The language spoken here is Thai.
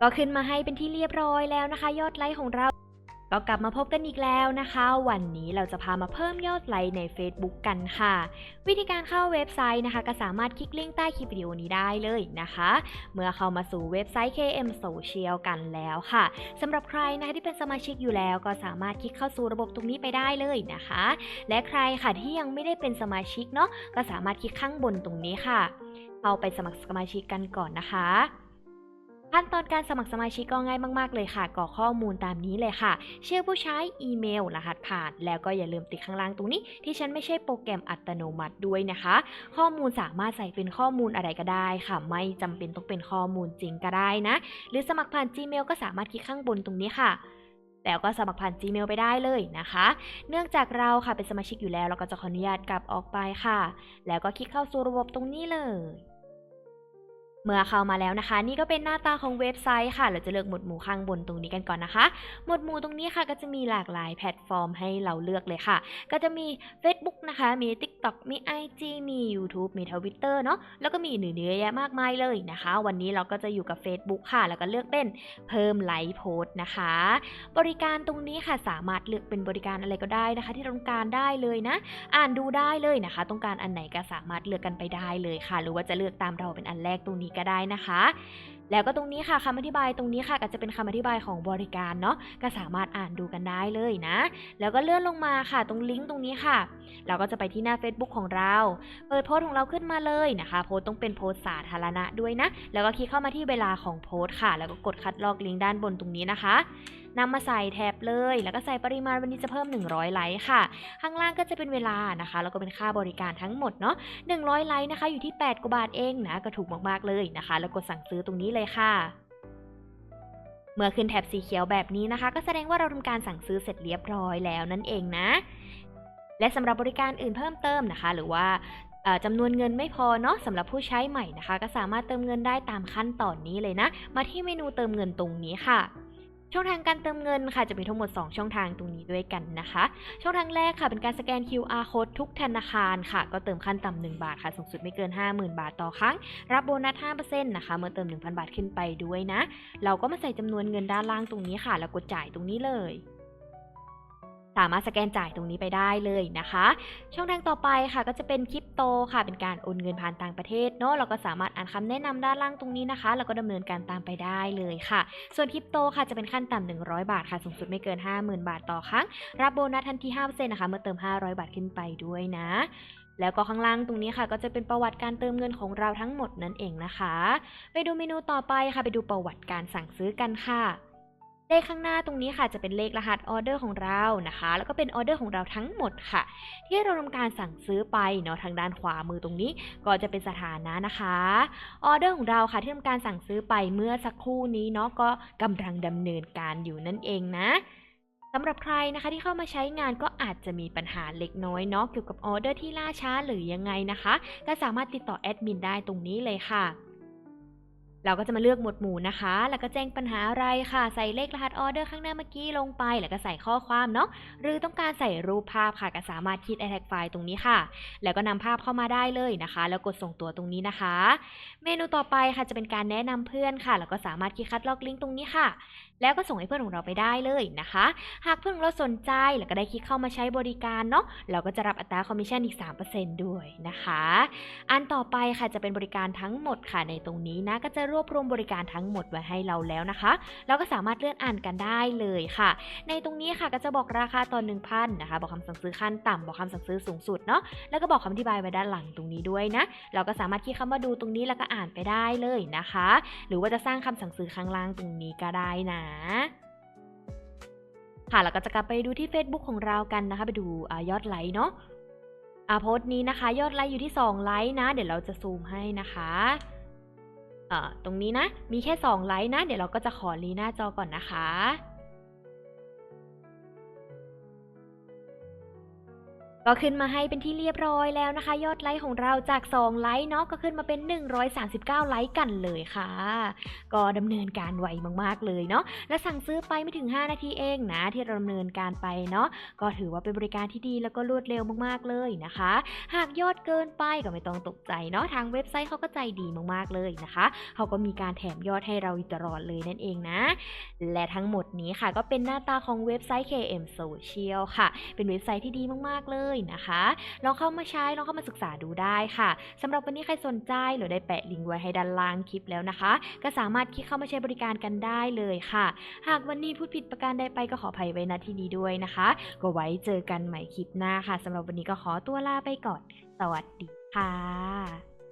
ก็ขึ้นมาให้เป็นที่เรียบร้อยแล้วนะคะ ยอดไลค์ของเรา ก็กลับมาพบกันอีกแล้วนะคะ วันนี้เราจะพามาเพิ่มยอดไลค์ใน Facebook กันค่ะ วิธีการเข้าเว็บไซต์นะคะ ก็สามารถคลิกลิงก์ใต้คลิปวิดีโอนี้ได้เลยนะคะ เมื่อเข้ามาสู่เว็บไซต์ KM Social กันแล้วค่ะสำหรับใครนะคะที่เป็นสมาชิกอยู่แล้วก็สามารถคลิกเข้าสู่ระบบตรงนี้ไปได้เลยนะคะ และใครค่ะที่ยังไม่ได้เป็นสมาชิกเนาะก็สามารถคลิกข้างบนตรงนี้ค่ะเข้าไปสมัครสมาชิกกันก่อนนะคะ ขั้นตอนการสมัครสมาชิกก็ง่ายมาก ๆ เลยค่ะกรอกข้อมูลตามนี้เลยค่ะ ชื่อผู้ใช้ อีเมล รหัสผ่าน แล้วก็อย่าลืมติดข้างล่างตรงนี้ ที่ฉันไม่ใช่โปรแกรมอัตโนมัติด้วยนะคะ ข้อมูลสามารถใส่เป็นข้อมูลอะไรก็ได้ค่ะ ไม่จำเป็นต้องเป็นข้อมูลจริงก็ได้นะ หรือสมัครผ่าน Gmail ก็สามารถคลิกข้างบนตรงนี้ค่ะแล้วก็สมัครผ่าน Gmail ไปได้เลยนะคะ เนื่องจากเราค่ะเป็นสมาชิกอยู่แล้ว เราก็จะขออนุญาตกลับออกไปค่ะ แล้วก็คลิกเข้าสู่ระบบตรงนี้เลย เมื่อเข้ามาแล้วนะคะ นี่ก็เป็นหน้าตาของเว็บไซต์ค่ะ เราจะเลือกหมวดหมู่ข้างบนตรงนี้กันก่อนนะคะ หมวดหมู่ตรงนี้ค่ะก็จะมีหลากหลายแพลตฟอร์มให้เราเลือกเลยค่ะ ก็จะมี Facebook นะคะ มี TikTok มี IG มี YouTube มี Twitter เนาะแล้วก็มีอื่นๆเยอะแยะมากมายเลยนะคะ วันนี้เราก็จะอยู่กับ Facebook ค่ะ แล้วก็เลือกเป็นเพิ่มไลค์โพสต์นะคะ บริการตรงนี้ค่ะสามารถเลือกเป็นบริการอะไรก็ได้นะคะ ที่ต้องการได้เลยนะ อ่านดูได้เลยนะคะ ต้องการอันไหนก็สามารถเลือกกันไปได้เลยค่ะ หรือว่าจะเลือกตามเราเป็นอันแรกตรงนี้ก็ได้นะคะ แล้วก็ตรงนี้ค่ะคำอธิบายตรงนี้ค่ะก็จะเป็นคำอธิบายของบริการเนาะก็สามารถอ่านดูกันได้เลยนะ แล้วก็เลื่อนลงมาค่ะ ตรงลิงก์ตรงนี้ค่ะ เราก็จะไปที่หน้า Facebook ของเรา เปิดโพสต์ของเราขึ้นมาเลยนะคะ โพสต์ต้องเป็นโพสต์สาธารณะด้วยนะ แล้วก็คลิกเข้ามาที่เวลาของโพสต์ค่ะ แล้วก็กดคัดลอกลิงก์ด้านบนตรงนี้นะคะนำมาใส่แท็บเลย แล้วก็ใส่ปริมาณวันนี้จะเพิ่ม 100 ไลค์ค่ะ ข้างล่างก็จะเป็นเวลานะคะ แล้วก็เป็นค่าบริการทั้งหมดเนาะ100 ไลค์นะคะ อยู่ที่ 8กว่าบาทเองนะ ก็ถูกมากๆเลยนะคะ แล้วกดสั่งซื้อตรงนี้เลยค่ะ เมื่อขึ้นแถบสีเขียวแบบนี้นะคะ ก็แสดงว่าเราทำการสั่งซื้อเสร็จเรียบร้อยแล้วนั่นเองนะ และสำหรับบริการอื่นเพิ่มเติมนะคะ หรือว่าจำนวนเงินไม่พอเนาะสำหรับผู้ใช้ใหม่นะคะ ก็สามารถเติมเงินได้ตามขั้นตอนนี้เลยนะ มาที่เมนูเติมเงินตรงนี้ค่ะ ช่องทางการเติมเงินค่ะจะมีทั้งหมด 2 ช่องทางตรงนี้ด้วยกันนะคะ ช่องทางแรกค่ะเป็นการสแกน QR code ทุกธนาคารค่ะ ก็เติมขั้นต่ำ1บาทค่ะสูงสุดไม่เกิน 50,000 บาทต่อครั้ง รับโบนัส 5%นะคะ เมื่อเติม 1,000 บาทขึ้นไปด้วยนะ เราก็มาใส่จำนวนเงินด้านล่างตรงนี้ค่ะ แล้วกดจ่ายตรงนี้เลย สามารถสแกนจ่ายตรงนี้ไปได้เลยนะคะ ช่องทางต่อไปค่ะก็จะเป็นคริปโตค่ะ เป็นการโอนเงินผ่านต่างประเทศเนาะเราก็สามารถอ่านคำแนะนำด้านล่างตรงนี้นะคะ แล้วก็ดำเนินการตามไปได้เลยค่ะ ส่วนคริปโตค่ะจะเป็นขั้นต่ำ100 บาทค่ะสูงสุดไม่เกิน 50,000 บาทต่อครั้ง รับโบนัสทันที5%นะคะเมื่อเติม 500 บาทขึ้นไปด้วยนะแล้วก็ข้างล่างตรงนี้ค่ะ ก็จะเป็นประวัติการเติมเงินของเราทั้งหมดนั่นเองนะคะ ไปดูเมนูต่อไปค่ะ ไปดูประวัติการสั่งซื้อกันค่ะ เลขข้างหน้าตรงนี้ค่ะจะเป็นเลขรหัสออเดอร์ของเรานะคะ แล้วก็เป็นออเดอร์ของเราทั้งหมดค่ะ ที่เราทำการสั่งซื้อไปเนาะทางด้านขวามือตรงนี้ ก็จะเป็นสถานะนะคะออเดอร์ของเราค่ะที่ทำการสั่งซื้อไปเมื่อสักครู่นี้เนาะก็กำลังดำเนินการอยู่นั่นเองนะสำหรับใครนะคะที่เข้ามาใช้งานก็อาจจะมีปัญหาเล็กน้อยเนาะเกี่ยวกับออเดอร์ที่ล่าช้าหรือยังไงนะคะ ก็สามารถติดต่อแอดมินได้ตรงนี้เลยค่ะ เราก็จะมาเลือกหมวดหมู่นะคะ แล้วก็แจ้งปัญหาอะไรค่ะ ใส่เลขรหัสออเดอร์ข้างหน้าเมื่อกี้ลงไป แล้วก็ใส่ข้อความเนาะ หรือต้องการใส่รูปภาพค่ะก็สามารถคิด a อ t แท g ไฟล์ตรงนี้ค่ะ แล้วก็นำภาพเข้ามาได้เลยนะคะ แล้วกดส่งตัวตรงนี้นะคะ เมนูต่อไปค่ะจะเป็นการแนะนำเพื่อนค่ะ แล้วก็สามารถคลิกคัดลอกลิงก์ตรงนี้ค่ะ แล้วก็ส่งให้เพื่อนของเราไปได้เลยนะคะ หากเพื่อนเราสนใจ แล้วก็ได้คลิกเข้ามาใช้บริการเนาะ เราก็จะรับอัตราคอมมิชชั่นอีก 3%ด้วยนะคะ อันต่อไปค่ะจะเป็นบริการทั้งหมดค่ะในตรงนี้นะ ก็จะรวบรวมบริการทั้งหมดไว้ให้เราแล้วนะคะ เราก็สามารถเลื่อนอ่านกันได้เลยค่ะ ในตรงนี้ค่ะก็จะบอกราคาตอน1,000นนะคะ บอกคำสั่งซื้อขั้นต่ำบอกคำสั่งซื้อสูงสุดเนาะ แล้วก็บอกคำอธิบายไว้ด้านหลังตรงนี้ด้วยนะ เราก็สามารถคลิกเข้ามาดูตรงนี้แล้วก็อ่านไปได้เลยนะคะ หรือว่าจะสร้างคำสั่งซื้อข้างล่างตรงนี้ก็ได้นะค่ะแล้วก็จะกลับไปดูที่ Facebook ของเรากันนะคะ ไปดูอยอดไลค์เนาะอ่าโพสต์นี้นะคะ ยอดไลค์อยู่ที่ 2 ไลค์นะ เดี๋ยวเราจะซูมให้นะคะ ตรงนี้นะ มีแค่ 2 ไลค์นะ เดี๋ยวเราก็จะขอรีหน้าจอก่อนนะคะ ก็ขึ้นมาให้เป็นที่เรียบร้อยแล้วนะคะ ยอดไลค์ของเราจาก 2 ไลค์เนาะก็ขึ้นมาเป็น 139 ไลค์กันเลยค่ะ ก็ดำเนินการไวมากๆเลยเนาะและสั่งซื้อไปไม่ถึง 5 นาทีเองนะที่เราดำเนินการไปเนาะก็ถือว่าเป็นบริการที่ดีแล้วก็รวดเร็วมากๆเลยนะคะ หากยอดเกินไปก็ไม่ต้องตกใจเนาะทางเว็บไซต์เขาก็ใจดีมากๆเลยนะคะเขาก็มีการแถมยอดให้เราตลอดเลยนั่นเองนะ และทั้งหมดนี้ค่ะก็เป็นหน้าตาของเว็บไซต์ KM Social ค่ะ เป็นเว็บไซต์ที่ดีมากๆเลยนะคะ ลองเข้ามาใช้ ลองเข้ามาศึกษาดูได้ค่ะสำหรับวันนี้ใครสนใจหรือได้แปะลิงก์ไว้ให้ด้านล่างคลิปแล้วนะคะ ก็สามารถคลิกเข้ามาใช้บริการกันได้เลยค่ะ หากวันนี้พูดผิดประการใดไปก็ขออภัยไว้ณที่นี้ด้วยนะคะ ก็ไว้เจอกันใหม่คลิปหน้าค่ะสำหรับวันนี้ก็ขอตัวลาไปก่อน สวัสดีค่ะ